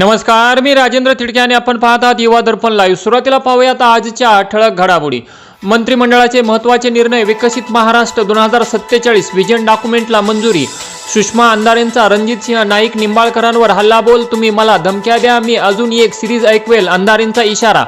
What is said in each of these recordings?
नमस्कार मी राजेंद्र तिडके आणि आपण पाहत आहात युवा दर्पण लाईव्ह सुरुवातीला पाहूयात आजच्या ठळक घडामोडी. मंत्रिमंडळाचे महत्त्वाचे निर्णय विकसित महाराष्ट्र दोन हजार सत्तेचाळीस. विजन डॉक्युमेंटला मंजुरी. सुषमा अंधारेंचा रणजित सिंह नाईक निंबाळकरांवर हल्लाबोल. तुम्ही मला धमक्या द्या. मी अजून एक सिरीज ऐकवेल. अंधारेंचा इशारा.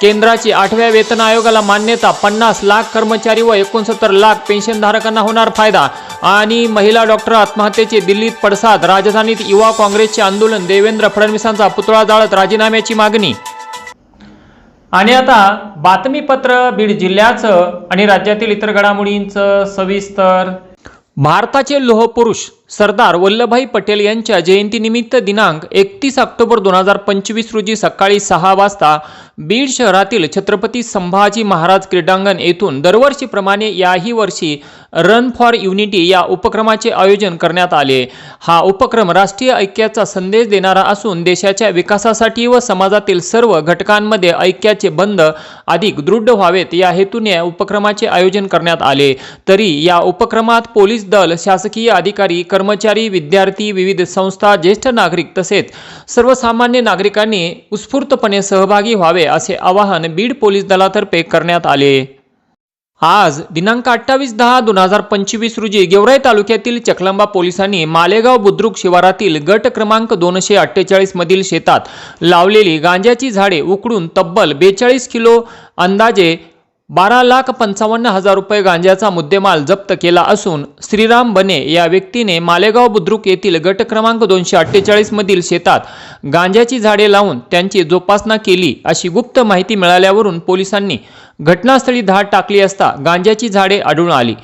केंद्राची आठव्या वेतन आयोगाला मान्यता पन्नास लाख कर्मचारी व एकोणसत्तर लाख पेन्शनधारकांना होणार फायदा. आणि महिला डॉक्टर आत्महत्येचे दिल्लीत पडसाद राजधानीत युवा काँग्रेसचे आंदोलन देवेंद्र फडणवीसांचा पुतळा जाळत राजीनाम्याची मागणी. आणि आता बातमीपत्र बीड जिल्ह्याचं आणि राज्यातील इतर घडामोडींचं सविस्तर भारताचे लोहपुरुष सरदार वल्लभभाई पटेल यांच्या जयंतीनिमित्त दिनांक एकतीस ऑक्टोबर दोन हजार पंचवीस रोजी सकाळी सहा वाजता बीड शहरातील छत्रपती संभाजी महाराज क्रीडांगण येथून दरवर्षीप्रमाणे याही वर्षी रन फॉर युनिटी या उपक्रमाचे आयोजन करण्यात आले. हा उपक्रम राष्ट्रीय ऐक्याचा संदेश देणारा असून देशाच्या विकासासाठी व समाजातील सर्व घटकांमध्ये ऐक्याचे बंध अधिक दृढ व्हावेत या हेतूने या उपक्रमाचे आयोजन करण्यात आले. तरी या उपक्रमात पोलीस दल शासकीय अधिकारी कर्मचारी विद्यार्थी विविध संस्था ज्येष्ठ नागरिक तसेच सर्वसामान्य नागरिकांनी उत्स्फूर्तपणे सहभागी व्हावे असे आवाहन बीड पोलीस दलातर्फे करण्यात आले. आज दिनांक अठ्ठावीस दहा दोन हजार पंचवीस रोजी गेवराई तालुक्यातील चकलंबा पोलिसांनी मालेगाव बुद्रुक शिवारातील गट क्रमांक दोनशे अठ्ठेचाळीस मधील शेतात लावलेली गांजाची झाडे उकडून तब्बल बेचाळीस किलो अंदाजे बारा लाख पंचावन्न हजार रुपये गांजाचा मुद्देमाल जप्त केला असून श्रीराम बने या व्यक्तीने मालेगाव बुद्रुक येथील गट क्रमांक दोनशे अठ्ठेचाळीस मधील शेतात गांजाची झाडे लावून त्यांची जोपासना केली अशी गुप्त माहिती मिळाल्यावरून पोलिसांनी घटनास्थळी धाड टाकली असता गांजाची झाडे आढळून आली.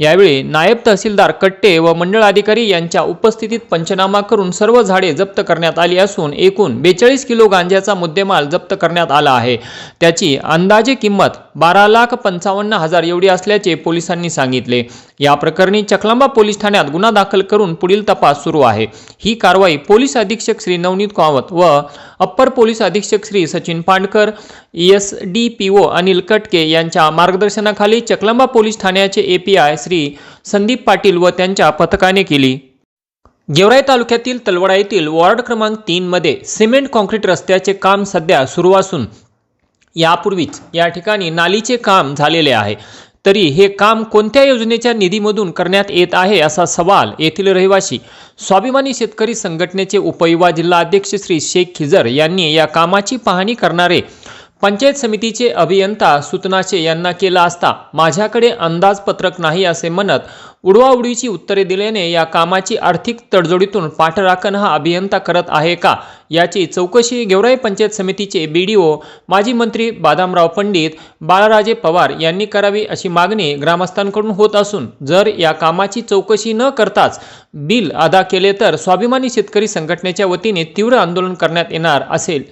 यावेळी नायब तहसीलदार कट्टे व मंडळ अधिकारी यांच्या उपस्थितीत पंचनामा करून सर्व झाडे जप्त करण्यात आली असून एकूण बेचाळीस किलो गांज्याचा मुद्देमाल जप्त करण्यात आला आहे. त्याची अंदाजे किंमत बारा लाख पंचावन्न हजार एवढी असल्याचे पोलिसांनी सांगितले. या प्रकरणी चकलांबा पोलीस ठाण्यात गुन्हा दाखल करून पुढील तपास सुरू आहे. ही कारवाई पोलीस अधीक्षक श्री नवनीत कावत व अप्पर पोलीस अधीक्षक Shri Sachin Pandkar S D P O Anil Katke यांच्या मार्गदर्शनाखाली चकलंबा पोलीस ठाण्याचे A P I Shri Sandeep Patil व त्यांच्या पथकाने केली. गेवराई तालुक्यातील तलवडा येथील वॉर्ड क्रमांक तीनमध्ये सिमेंट कॉन्क्रीट रस्त्याचे काम सध्या सुरू असून यापूर्वीच या ठिकाणी नालीचे काम झालेले आहे. तरी हे काम कोणत्या योजनेच्या निधीमधून करण्यात येत आहे असा सवाल येथील रहिवासी स्वाभिमानी शेतकरी संघटनेचे उपयुवा जिल्हा अध्यक्ष श्री शेख खिजर यांनी या कामाची पाहणी करणारे पंचायत समितीचे अभियंता सुतनाचे यांना केला असता माझ्याकडे अंदाजपत्रक नाही असे म्हणत उडवाउडीची उत्तरे दिल्याने या कामाची आर्थिक तडजोडीतून पाठराखण हा अभियंता करत आहे का? याची चौकशी गेवराई पंचायत समितीचे बी डी ओ माजी मंत्री बादामराव पंडित बाळाराजे पवार यांनी करावी अशी मागणी ग्रामस्थांकडून होत असून जर या कामाची चौकशी न करताच बिल अदा केले तर स्वाभिमानी शेतकरी संघटनेच्या वतीने तीव्र आंदोलन करण्यात येणार असेल.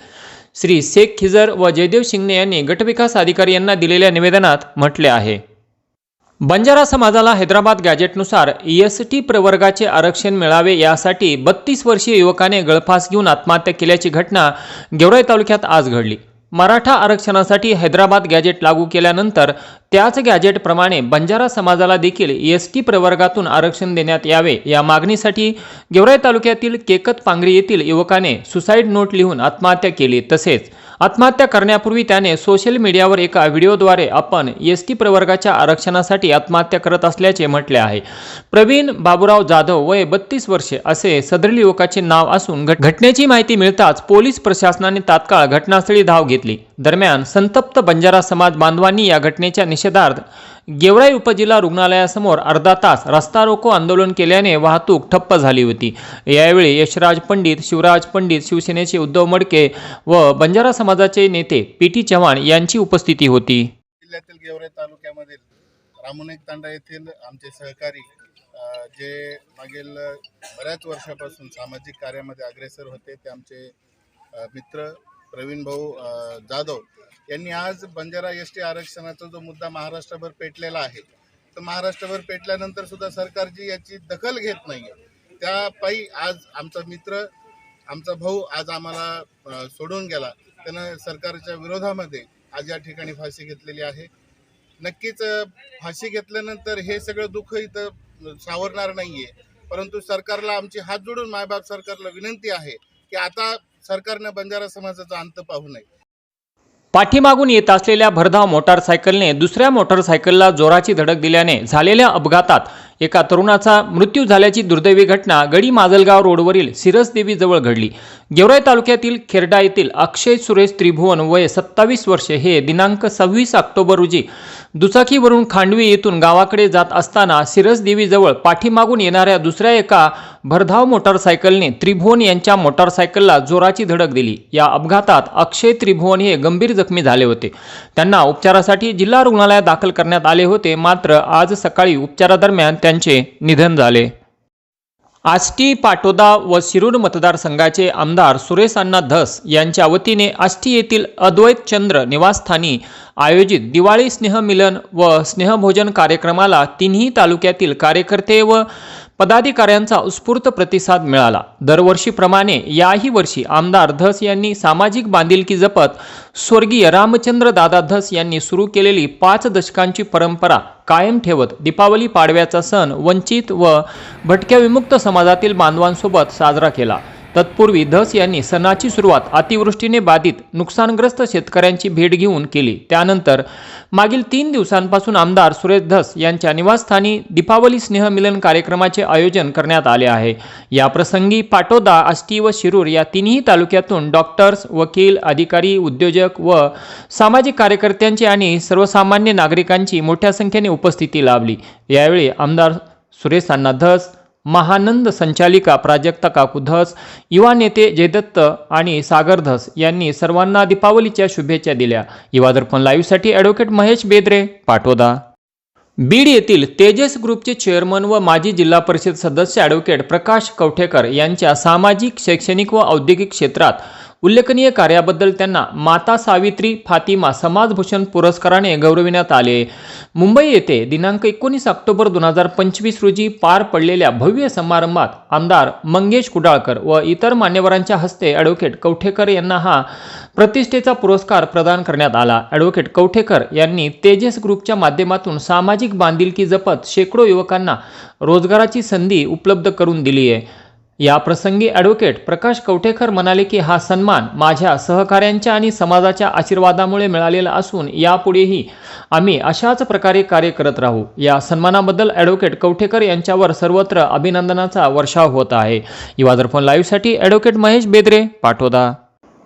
श्री शेख खिजर व जयदेव शिंगणे यांनी गटविकास अधिकारी यांना दिलेल्या निवेदनात म्हटले आहे. बंजारा समाजाला हैदराबाद गॅजेटनुसार एस टी प्रवर्गाचे आरक्षण मिळावे यासाठी बत्तीस वर्षीय युवकाने गळफास घेऊन आत्महत्या केल्याची घटना गेवराई तालुक्यात आज घडली. मराठा आरक्षणासाठी हैदराबाद गॅजेट लागू केल्यानंतर त्याच गॅजेटप्रमाणे बंजारा समाजाला देखील एस टी प्रवर्गातून आरक्षण देण्यात यावे या मागणीसाठी गेवराई तालुक्यातील केकत पांगरी येथील युवकाने सुसाईड नोट लिहून आत्महत्या केली तसेच आत्महत्या करण्यापूर्वी त्याने सोशल मीडियावर एका व्हिडिओद्वारे आपण एस टी प्रवर्गाच्या आरक्षणासाठी आत्महत्या करत असल्याचे म्हटले आहे. प्रवीण बाबुराव जाधव वय बत्तीस वर्षे असे सदरील युवकाचे नाव असून घट- घटनेची माहिती मिळताच पोलीस प्रशासनाने तात्काळ घटनास्थळी धाव घेतली. दरम्यान संतप्त बंजारा समाज बांधवांनी या घटनेच्या निषेधार्थ गेवराई उपजिल्हा रुग्णालयासमोर अर्धा तास रस्ता रोको आंदोलन केल्याने वाहतूक ठप्प झाली होती. यावेळी यशराज पंडित शिवराज पंडित शिवसेनेचे उद्धव मडके व बंजारा समाजाचे नेते पी टी चव्हाण यांची उपस्थिती होती. जिल्ह्यातील गेवराई तालुक्यामधील रामुनेक तांडा येथील आमचे सहकारी जे मागील बऱ्याच वर्षापासून सामाजिक कार्यामध्ये अग्रेसर होते ते आमचे मित्र प्रवीण भाऊ जाधव यांनी आज बंजारा एस टी आरक्षणाचा जो मुद्दा महाराष्ट्रभर पेटलेला आहे तर महाराष्ट्रभर पेटल्यानंतर सुद्धा सरकारची याची दखल घेत नाही त्या पायी आज आमचा मित्र आमचा भाऊ आज आम्हाला सोडून गेला. त्यानं सरकारच्या विरोधामध्ये आज या ठिकाणी फाशी घेतलेली आहे. नक्कीच फाशी घेतल्यानंतर हे सगळं दुःख इथं सावरणार नाही आहे परंतु सरकारला आमची हात जोडून मायबाप सरकारला विनंती आहे की आता सरकारनं बंजारा समाजाचा अंत पाहू नये. पाठीमागून येत असलेल्या भरधाव मोटारसायकलने दुसऱ्या मोटारसायकलला जोराची धडक दिल्याने झालेल्या अपघातात एका तरुणाचा मृत्यू झाल्याची दुर्दैवी घटना गडी माजलगाव रोडवरील सिरसदेवीजवळ घडली. गेवराई तालुक्यातील खेरडा येथील अक्षय सुरेश त्रिभुवन वय सत्तावीस वर्षे हे दिनांक सव्वीस ऑक्टोबर रोजी दुचाकीवरून खांडवी येथून गावाकडे जात असताना सिरसदेवीजवळ पाठीमागून येणाऱ्या दुसऱ्या एका भरधाव मोटारसायकलने त्रिभुवन यांच्या मोटारसायकलला जोराची धडक दिली. या अपघातात अक्षय त्रिभुवन हे गंभीर जखमी झाले होते. त्यांना उपचारासाठी जिल्हा रुग्णालयात दाखल करण्यात आले होते. मात्र आज सकाळी उपचारादरम्यान त्या त्यांचे निधन झाले. आष्टी पाटोदा व शिरूर मतदारसंघाचे आमदार सुरेश अण्णा धस यांच्या वतीने आष्टी येथील अद्वैत चंद्र निवासस्थानी आयोजित दिवाळी स्नेहमिलन व स्नेहभोजन कार्यक्रमाला तिन्ही तालुक्यातील कार्यकर्ते व पदाधिकाऱ्यांचा उत्स्फूर्त प्रतिसाद मिळाला. दरवर्षीप्रमाणे याही वर्षी आमदार धस यांनी सामाजिक बांधिलकी जपत स्वर्गीय रामचंद्र दादा धस यांनी सुरू केलेली पाच दशकांची परंपरा कायम ठेवत दीपावली पाडव्याचा सण वंचित व भटक्या विमुक्त समाजातील बांधवांसोबत साजरा केला. तत्पूर्वी धस यांनी सणाची सुरुवात अतिवृष्टीने बाधित नुकसानग्रस्त शेतकऱ्यांची भेट घेऊन केली. त्यानंतर मागील तीन दिवसांपासून आमदार सुरेश धस यांच्या निवासस्थानी दीपावली स्नेहमिलन कार्यक्रमाचे आयोजन करण्यात आले आहे. या प्रसंगी पाटोदा आष्टी व शिरूर या तिन्ही तालुक्यातून डॉक्टर्स वकील अधिकारी उद्योजक व सामाजिक कार्यकर्त्यांची आणि सर्वसामान्य नागरिकांची मोठ्या संख्येने उपस्थिती लाभली. यावेळी आमदार सुरेश अण्णा धस महानंद संचालिका प्राजक्ता काकू धस युवा नेते जयदत्त आणि सागर धस यांनी सर्वांना दीपावलीच्या शुभेच्छा दिल्या. युवा दर्पण लाईव्हसाठी ॲडव्होकेट महेश बेदरे पाटोदा बीड येथील तेजस ग्रुपचे चेअरमन व माजी जिल्हा परिषद सदस्य ॲडव्होकेट प्रकाश कवठेकर यांच्या सामाजिक शैक्षणिक व औद्योगिक क्षेत्रात उल्लेखनीय कार्याबद्दल त्यांना माता सावित्री फातिमा समाजभूषण पुरस्काराने गौरविण्यात आले. मुंबई येथे दिनांक एकोणीस ऑक्टोबर दोन हजार पंचवीस रोजी पार पडलेल्या भव्य समारंभात आमदार मंगेश कुडाळकर व इतर मान्यवरांच्या हस्ते ॲडव्होकेट कवठेकर यांना हा प्रतिष्ठेचा पुरस्कार प्रदान करण्यात आला. ॲडव्होकेट कवठेकर यांनी तेजस ग्रुपच्या माध्यमातून सामाजिक बांधिलकी जपत शेकडो युवकांना रोजगाराची संधी उपलब्ध करून दिली आहे. या प्रसंगी ॲडव्होकेट प्रकाश कवठेकर म्हणाले की हा सन्मान माझ्या सहकाऱ्यांच्या आणि समाजाच्या आशीर्वादामुळे मिळालेला असून यापुढेही आम्ही अशाच प्रकारे कार्य करत राहू. या सन्मानाबद्दल ॲडव्होकेट कवठेकर यांच्यावर सर्वत्र अभिनंदनाचा वर्षाव होत आहे. युवा लाईव्हसाठी ॲडव्होकेट महेश बेदरे पाठोदा